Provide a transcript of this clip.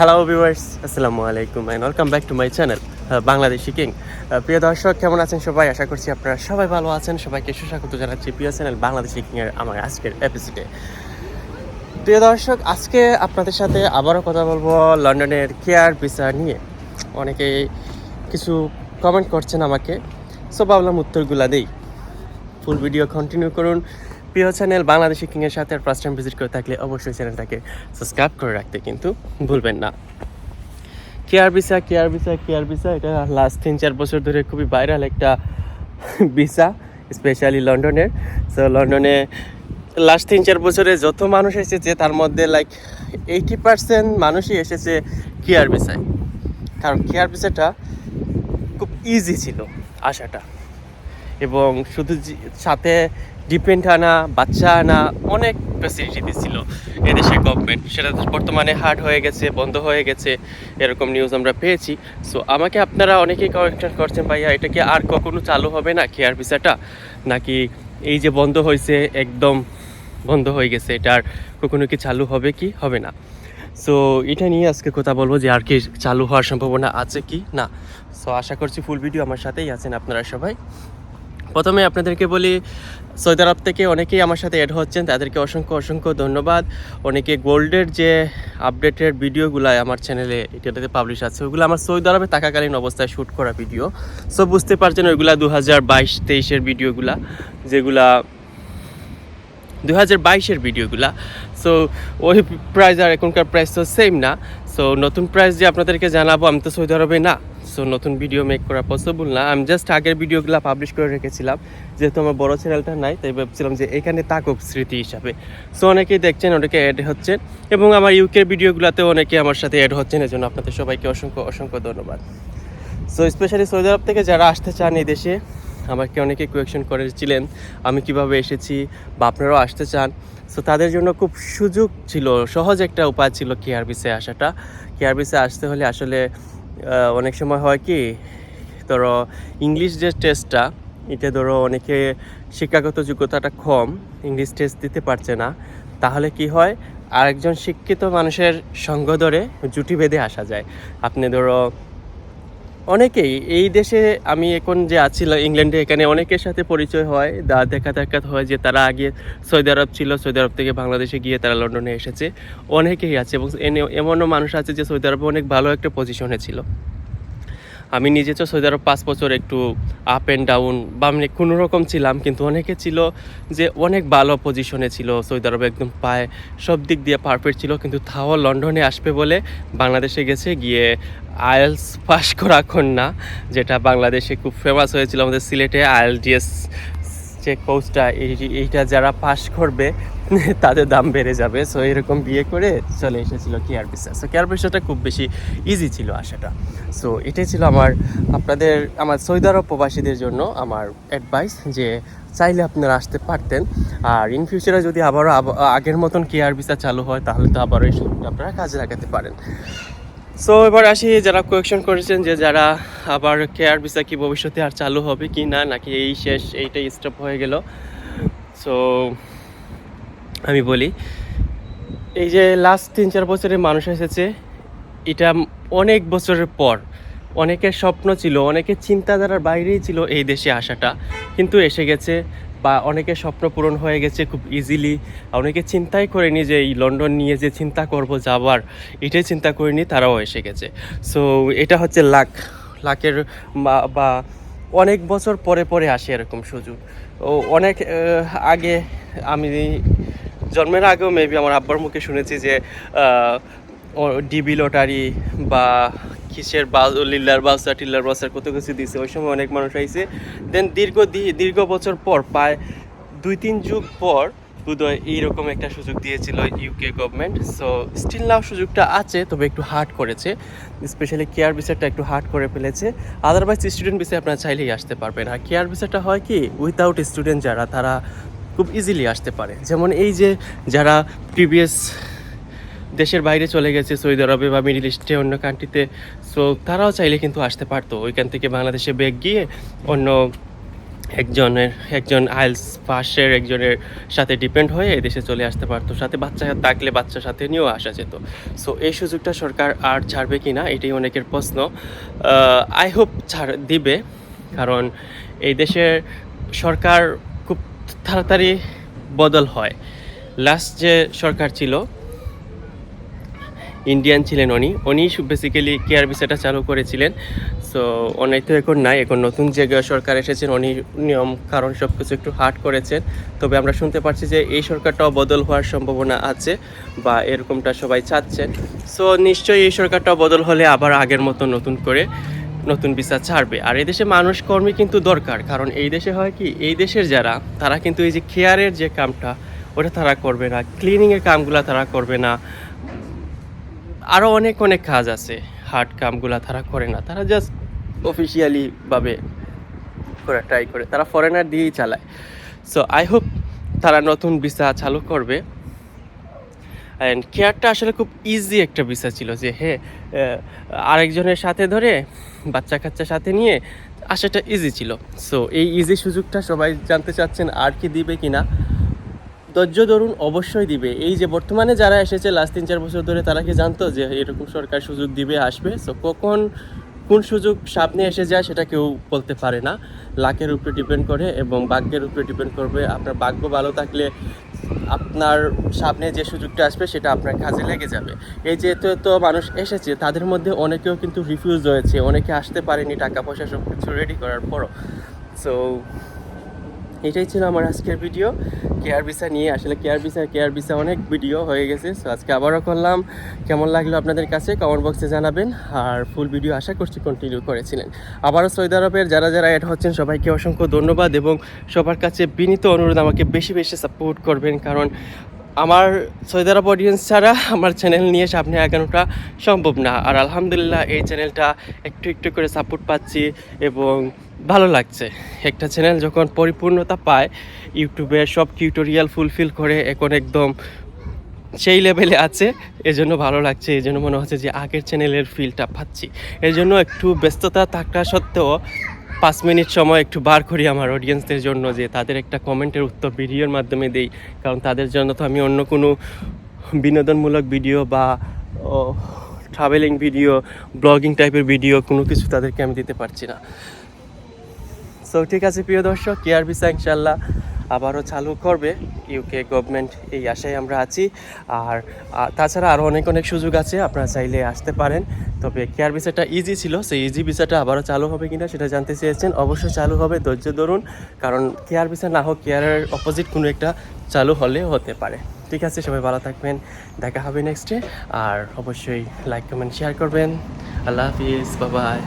Hello viewers আসসালামু আলাইকুম and welcome back to my channel Bangladeshi king প্রিয় দর্শক, কেমন আছেন সবাই? আশা করছি আপনারা সবাই ভালো আছেন। সবাইকে সুস্বাগত জানাচ্ছি প্রিয় চ্যানেল বাংলাদেশি কিংয়ের আমার আজকের এপিসোডে প্রিয় দর্শক, আজকে আপনাদের সাথে আবারও কথা বলব লন্ডনের কেয়ার ভিসা নিয়ে। অনেকে কিছু কমেন্ট করছেন আমাকে সো ভাবলাম উত্তরগুলা দেই। ফুল ভিডিও কন্টিনিউ করুন। প্রিয় চ্যানেল, বাংলাদেশি কিংয়ের সাথে ফার্স্ট টাইম ভিজিট করে থাকলে অবশ্যই চ্যানেলটাকে সাবস্ক্রাইব করে রাখতে কিন্তু ভুলবেন না। Care visa care visa care visa এটা লাস্ট তিন চার বছর ধরে খুবই ভাইরাল একটা ভিসা স্পেশালি লন্ডনের। সো লন্ডনে লাস্ট তিন চার বছরে যত মানুষ এসেছে, তার মধ্যে লাইক এইটি পার্সেন্ট মানুষই এসেছে কেয়ার ভিসায় কারণ কেয়ার ভিসাটা খুব ইজি ছিল আসাটা এবং শুধু সাথে ডিপেন্ড আনা, বাচ্চা আনা, অনেক ফ্যাসিলিটি দিচ্ছিল এদেশে গভর্নমেন্ট সেটা বর্তমানে হার্ড হয়ে গেছে, বন্ধ হয়ে গেছে, এরকম নিউজ আমরা পেয়েছি। সো আমাকে আপনারা অনেকেই কোয়েশ্চেন করছেন, ভাইয়া, এটা কি আর কখনো চালু হবে না কেয়ার ভিসাটা নাকি, এই যে বন্ধ হয়েছে, একদম বন্ধ হয়ে গেছে, এটা আর কখনো কি চালু হবে কি? হবে না। সো এটা নিয়ে আজকে কথা বলব যে আর কি চালু হওয়ার সম্ভাবনা আছে কি না। সো আশা করছি ফুল ভিডিও আমার সাথেই আছেন আপনারা সবাই। প্রথমে আপনাদেরকে বলি সৌদি আরব থেকে অনেকেই আমার সাথে অ্যাড হচ্ছেন, তাদেরকে অসংখ্য অসংখ্য ধন্যবাদ। অনেকে গোল্ডের যে আপডেটেড ভিডিওগুলো আমার চ্যানেলে এটাতে পাবলিশ আছে, ওগুলো আমার সৌদি আরবে থাকাকালীন অবস্থায় শ্যুট করা ভিডিও সো বুঝতে পারছেন ওইগুলা দু হাজার বাইশ তেইশের ভিডিওগুলা, যেগুলা দু হাজার বাইশের ভিডিওগুলা। সো ওই প্রাইস আর এখনকার প্রাইস তো সেম না। সো নতুন প্রাইস যে আপনাদেরকে জানাব, আমি তো সৌদি আরবে না। সো নতুন ভিডিও মেক করা পসিবল না। আমি জাস্ট আগের ভিডিওগুলো পাবলিশ করে রেখেছিলাম। যেহেতু আমার বড় চ্যানেলটা নাই, তাই ভাবছিলাম যে এখানে থাকুক স্মৃতি হিসাবে। সো অনেকেই দেখছেন, অনেকে অ্যাড হচ্ছেন। এবং আমার ইউকের ভিডিওগুলোতেও অনেকে আমার সাথে অ্যাড হচ্ছেন, এজন্য আপনাদের সবাইকে অসংখ্য অসংখ্য ধন্যবাদ। সো স্পেশালি সৌদি আরব থেকে যারা আসতে চান এই দেশে, আমাকে অনেকে কোয়েকশন করেছিলেন, আমি কীভাবে এসেছি বা আপনারাও আসতে চান। সো তাদের জন্য খুব সুযোগ ছিল, সহজ একটা উপায় ছিল কেয়ার বিসে আসাটা। কেয়ার বিসে আসতে হলে আসলে অনেক সময় হয় কি, ধরো ইংলিশ যে টেস্টটা এটা ধরো অনেকে শিক্ষাগত যোগ্যতাটা কম ইংলিশ টেস্ট দিতে পারছে না, তাহলে কি হয়, আরেকজন শিক্ষিত মানুষের সঙ্গ ধরে জুটি বেঁধে আসা যায়। আপনি ধরো অনেকেই এই দেশে আমি এখন যে আছি ইংল্যান্ডে, এখানে অনেকের সাথে পরিচয় হয়, দা দেখা দেখা হয় যে তারা আগে সৌদি আরব ছিল, সৌদি আরব থেকে বাংলাদেশে গিয়ে তারা লন্ডনে এসেছে। অনেকেই আছে এবং এমনও মানুষ আছে যে সৌদি আরবে অনেক ভালো একটা পজিশনে ছিল। আমি নিজে তো সৌদি আরব পাঁচ বছর একটু আপ অ্যান্ড ডাউন বা আমি কোনো রকম ছিলাম, কিন্তু অনেকে ছিল যে অনেক ভালো পজিশনে ছিল সৌদি আরবে একদম পায়ে সব দিক দিয়ে পারফেক্ট ছিল, কিন্তু তাও লন্ডনে আসবে বলে বাংলাদেশে গেছে, গিয়ে আয়েলস পাস করা না যেটা বাংলাদেশে খুব ফেমাস হয়েছিল আমাদের সিলেটে আইএলটিএস যে কোর্সটা এইটা যারা পাস করবে, তাদের দাম বেড়ে যাবে। সো এরকম বিয়ে করে চলে এসেছিল কেয়ার ভিসা সো কেয়ার ভিসাটা খুব বেশি ইজি ছিল আসাটা। সো এটাই ছিল আমার, আপনাদের, আমার সৌদি আরব প্রবাসীদের জন্য আমার অ্যাডভাইস যে চাইলে আপনারা আসতে পারতেন। আর ইন ফিউচারে যদি আবারও আব- আগের মতন কেয়ার ভিসা চালু হয়, তাহলে তো আবারও এই সুযোগটা আপনারা কাজে লাগাতে পারেন। সো এবার আসি যারা কোয়েকশন করেছেন যে যারা আবার কেয়ার ভিসা কি ভবিষ্যতে আর চালু হবে কি না নাকি এই শেষ এইটাই স্টপ হয়ে গেল। সো আমি বলি, এই যে লাস্ট তিন চার বছরে মানুষ এসেছে, এটা অনেক বছরের পর, অনেকের স্বপ্ন ছিল, অনেকের চিন্তাধারার বাইরেই ছিল এই দেশে আসাটা, কিন্তু এসে গেছে। বা অনেকে স্বপ্ন পূরণ হয়ে গেছে খুব ইজিলি অনেকে চিন্তাই করেনি যে এই লন্ডন নিয়ে যে চিন্তা করব যাবার এটাই চিন্তা করিনি, তারাও এসে গেছে। সো এটা হচ্ছে লাক। লাকের বা- বা অনেক বছর পরে পরে আসে এরকম সুযোগ। ও অনেক আগে আমি জন্মের আগেও মেবি আমার আব্বার মুখে শুনেছি যে ডিবি লটারি বা কিসের বাস লিল্লার বাসা টিল্লার বাসার কত কিছু দিয়েছে ওই সময় অনেক মানুষ আইছে। দেন দীর্ঘ দীর্ঘ বছর পর, প্রায় দুই, তিন যুগ পর, বোধহয় এইরকম একটা সুযোগ দিয়েছিল UK government so still now সুযোগটা আছে, তবে একটু হার্ড করেছে। স্পেশালি কেয়ার ভিসাটা একটু হার্ড করে ফেলেছে। আদারওয়াইজ স্টুডেন্ট ভিসা আপনারা চাইলেই আসতে পারবেন। আর কেয়ার ভিসাটা হয় কি উইথাউট স্টুডেন্ট যারা, তারা খুব ইজিলি আসতে পারে। যেমন এই যে, যারা প্রিভিয়াস দেশের বাইরে চলে গেছে, সৌদি আরবে বা মিডিল ইস্টে অন্য কান্ট্রিতে সো তারাও চাইলে কিন্তু আসতে পারতো। ওইখান থেকে বাংলাদেশে ব্যাগ গিয়ে অন্য একজনের, একজন আইলস পাশের একজনের সাথে ডিপেন্ড হয়ে এদেশে চলে আসতে পারতো। সাথে বাচ্চা থাকলে বাচ্চার সাথে নিয়েও আসা যেত। সো এই সুযোগটা সরকার আর ছাড়বে কি না, এটাই অনেকের প্রশ্ন। আই হোপ ছাড় দিবে, কারণ এই দেশের সরকার খুব তাড়াতাড়ি বদল হয়। লাস্ট যে সরকার ছিল ইন্ডিয়ান ছিলেন উনি। উনি বেসিক্যালি কেয়ার ভিসাটা চালু করেছিলেন। সো অনেক তো এখন নাই। এখন নতুন যে সরকার এসেছেন, উনি নিয়ম, কারণ সব কিছু একটু হার্ড করেছেন। তবে আমরা শুনতে পারছি যে এই সরকারটাও বদল হওয়ার সম্ভাবনা আছে বা এরকমটা সবাই চাচ্ছেন। সো নিশ্চয়ই এই সরকারটাও বদল হলে আবার আগের মতো নতুন করে নতুন ভিসা ছাড়বে। আর এই দেশে মানুষ কর্মী কিন্তু দরকার, কারণ এই দেশে হয় কি, এই দেশের যারা, তারা কিন্তু এই যে কেয়ারের যে কামটা, ওটা তারা করবে না। ক্লিনিংয়ের কামগুলো তারা করবে না। আরও অনেক অনেক কাজ আছে। হার্ড কামগুলা তারা করে না। তারা জাস্ট অফিসিয়ালিভাবে করে ট্রাই করে। তারা ফরেনার দিয়েই চালায়। সো আই হোপ তারা নতুন ভিসা চালু করবে। অ্যান্ড কেয়ারটা আসলে খুব ইজি একটা ভিসা ছিল যে হ্যাঁ আরেকজনের সাথে ধরে বাচ্চা কাচ্চার সাথে নিয়ে আসাটা ইজি ছিল। সো এই ইজি সুযোগটা সবাই জানতে চাচ্ছেন, আর কি দিবে কিনা। ধৈর্য ধরুন, অবশ্যই দিবে। এই যে বর্তমানে যারা এসেছে লাস্ট তিন চার বছর ধরে তারা কি জানতো যে এরকম সরকার সুযোগ দিবে, আসবে? সো কখন কোন সুযোগ সামনে এসে যায় সেটা কেউ বলতে পারে না। লাকের উপরে ডিপেন্ড করে এবং ভাগ্যের উপরে ডিপেন্ড করবে। আপনার ভাগ্য ভালো থাকলে আপনার সামনে যে সুযোগটা আসবে, সেটা আপনার কাজে লেগে যাবে। এই যে এত এত মানুষ এসেছে, তাদের মধ্যে অনেকেও কিন্তু রিফিউজ হয়েছে। অনেকে আসতে পারেনি, টাকা পয়সা সব কিছু রেডি করার পরও। সো এটাই ছিল আমার আজকের ভিডিও কেয়ার ভিসা নিয়ে আসলে কেয়ার ভিসা কেয়ার ভিসা অনেক ভিডিও হয়ে গেছে। সো আজকে আবারও করলাম। কেমন লাগল আপনাদের কাছে? কমেন্ট বক্সে জানাবেন। আর ফুল ভিডিও আশা করছি কন্টিনিউ করেছিলেন। আবারও সৌদি আরবের যারা যারা অ্যাড হচ্ছেন, সবাইকে অসংখ্য ধন্যবাদ এবং সবার কাছে বিনীত অনুরোধ, আমাকে বেশি বেশি সাপোর্ট করবেন। কারণ আমার সৌদি আরব অডিয়েন্স ছাড়া আমার চ্যানেল নিয়ে সামনে আগানোটা সম্ভব না। আর আলহামদুলিল্লাহ এই চ্যানেলটা একটু একটু করে সাপোর্ট পাচ্ছি এবং ভালো লাগছে। একটা চ্যানেল যখন পরিপূর্ণতা পায়, ইউটিউবে সব টিউটোরিয়াল ফুলফিল করে এখন একদম সেই লেভেলে আছে। এজন্য ভালো লাগছে এই জন্য মনে হচ্ছে যে আগের চ্যানেলের ফিলটা পাচ্ছি। এই জন্য একটু ব্যস্ততা থাকা সত্ত্বেও পাঁচ মিনিট সময় একটু বার করি আমার অডিয়েন্সদের জন্য যে তাদের একটা কমেন্টের উত্তর ভিডিওর মাধ্যমে দেই। কারণ তাদের জন্য তো আমি অন্য কোনো বিনোদনমূলক ভিডিও বা ট্রাভেলিং ভিডিও ব্লগিং টাইপের ভিডিও কোনো কিছু তাদেরকে আমি দিতে পারছি না। সো ঠিক আছে প্রিয় দর্শক কেয়ার বিশা ইনশাল্লাহ আবারও চালু করবে ইউকে গভর্নমেন্ট এই আশায় আমরা আছি। আর তাছাড়া আরও অনেক অনেক সুযোগ আছে, আপনারা চাইলে আসতে পারেন। তবে কেয়ার ভিসাটা ইজি ছিল, সেই ইজি ভিসাটা আবারও চালু হবে কিনা সেটা জানতে চেয়েছেন, অবশ্যই চালু হবে, ধৈর্য ধরুন। কারণ কেয়ার ভিসা না হোক কেয়ারের অপোজিট কোনো একটা চালু হলে হতে পারে। ঠিক আছে, সবাই ভালো থাকবেন, দেখা হবে নেক্সটে আর অবশ্যই লাইক কমেন্ট শেয়ার করবেন। আল্লাহ হাফিজ বাবাই